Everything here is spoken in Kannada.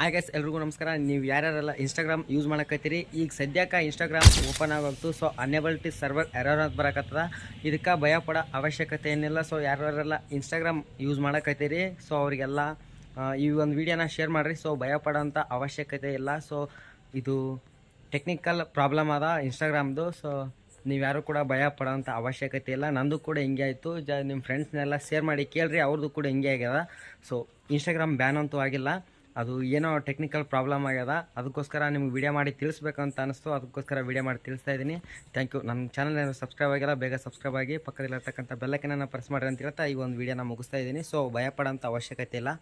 ಹಾಯ್ ಗೈಸ್ ಎಲ್ರಿಗೂ ನಮಸ್ಕಾರ. ನೀವು ಯಾರ್ಯಾರೆಲ್ಲ ಇನ್ಸ್ಟಾಗ್ರಾಮ್ ಯೂಸ್ ಮಾಡಕತ್ತೀರಿ? ಈಗ ಸದ್ಯಕ್ಕೆ Instagram open ಆಗೋಗ್ತು. So unable to server error ಅಂತ ಬರಕತ್ತದ. ಇದಕ್ಕೆ ಭಯ ಪಡೋ ಅವಶ್ಯಕತೆ ಏನಿಲ್ಲ. ಸೊ ಯಾರ್ಯಾರೆಲ್ಲ ಇನ್ಸ್ಟಾಗ್ರಾಮ್ ಯೂಸ್ ಮಾಡಕತ್ತೀರಿ? ಸೊ ಅವರಿಗೆಲ್ಲ ಈ ಒಂದು ವೀಡಿಯೋನ ಶೇರ್ ಮಾಡಿರಿ. ಸೊ ಭಯ ಪಡೋಂಥ ಅವಶ್ಯಕತೆ ಇಲ್ಲ. ಸೊ ಇದು ಟೆಕ್ನಿಕಲ್ ಪ್ರಾಬ್ಲಮ್ ಅದ ಇನ್ಸ್ಟಾಗ್ರಾಮ್ದು ಸೊ ನೀವು ಯಾರು ಕೂಡ ಭಯ ಪಡೋಂಥ ಅವಶ್ಯಕತೆ ಇಲ್ಲ. ನಂದು ಕೂಡ ಹಿಂಗೆ ಆಯಿತು. ಜ ನಿಮ್ಮ ಫ್ರೆಂಡ್ಸ್ನೆಲ್ಲ ಶೇರ್ ಮಾಡಿ ಕೇಳ್ರಿ. ಅವ್ರದ್ದು ಕೂಡ ಹಿಂಗೆ ಆಗ್ಯದ. ಸೊ ಇನ್ಸ್ಟಾಗ್ರಾಮ್ ಬ್ಯಾನ್ ಅಂತೂ ಆಗಿಲ್ಲ. ಅದು ಏನೋ ಟೆಕ್ನಿಕಲ್ ಪ್ರಾಬ್ಲಮ್ ಆಗ್ಯದ. ಅದಕ್ಕೋಸ್ಕರ ನಿಮ್ಗೆ ವಿಡಿಯೋ ಮಾಡಿ ತಿಳಿಸ್ಬೇಕಂತ ಅನಿಸ್ತು. ಅದಕ್ಕೋಸ್ಕರ ವೀಡಿಯೋ ಮಾಡಿ ತಿಳಿಸ್ತಾ ಇದ್ದೀನಿ. ಥ್ಯಾಂಕ್ ಯು ನನ್ನ ಚಾನಲ್ ಏನು ಸಬ್ಸ್ಕ್ರೈಬ್ ಆಗಿಲ್ಲ, ಬೇಗ ಸಬ್ಸ್ಕ್ರೈಬ್ ಆಗಿ ಪಕ್ಕದಲ್ಲಿರ್ತಕ್ಕಂಥ ಬೆಲ್ಲಕ್ಕನ್ನ ಪ್ರೆಸ್ ಮಾಡಿರಿ ಅಂತ ಹೇಳ್ತಾ ಈ ಒಂದು ವೀಡಿಯೋನ ಮುಗಿಸ್ತಾ ಇದ್ದೀನಿ. ಸೊ ಭಯಪಡೋಂಥ ಅವಶ್ಯಕತೆ ಇಲ್ಲ.